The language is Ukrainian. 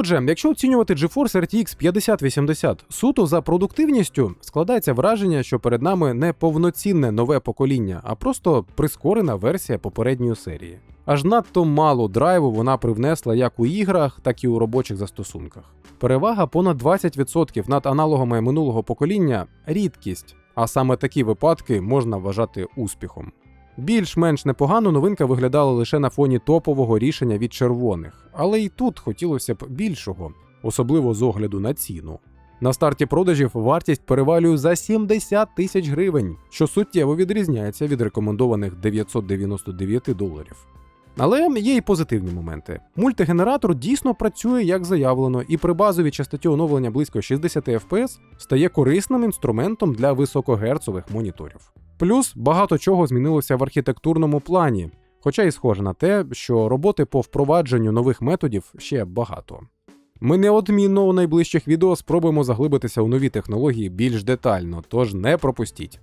Отже, якщо оцінювати GeForce RTX 5080 суто за продуктивністю, складається враження, що перед нами не повноцінне нове покоління, а просто прискорена версія попередньої серії. Аж надто мало драйву вона привнесла як у іграх, так і у робочих застосунках. Перевага понад 20% над аналогами минулого покоління рідкість, а саме такі випадки можна вважати успіхом. Більш-менш непогано новинка виглядала лише на фоні топового рішення від червоних, але і тут хотілося б більшого, особливо з огляду на ціну. На старті продажів вартість перевалює за 70 тисяч гривень, що суттєво відрізняється від рекомендованих 999 доларів. Але є й позитивні моменти. Мультигенератор дійсно працює як заявлено, і при базовій частоті оновлення близько 60 FPS стає корисним інструментом для високогерцових моніторів. Плюс багато чого змінилося в архітектурному плані, хоча й схоже на те, що роботи по впровадженню нових методів ще багато. Ми неодмінно у найближчих відео спробуємо заглибитися у нові технології більш детально, тож не пропустіть.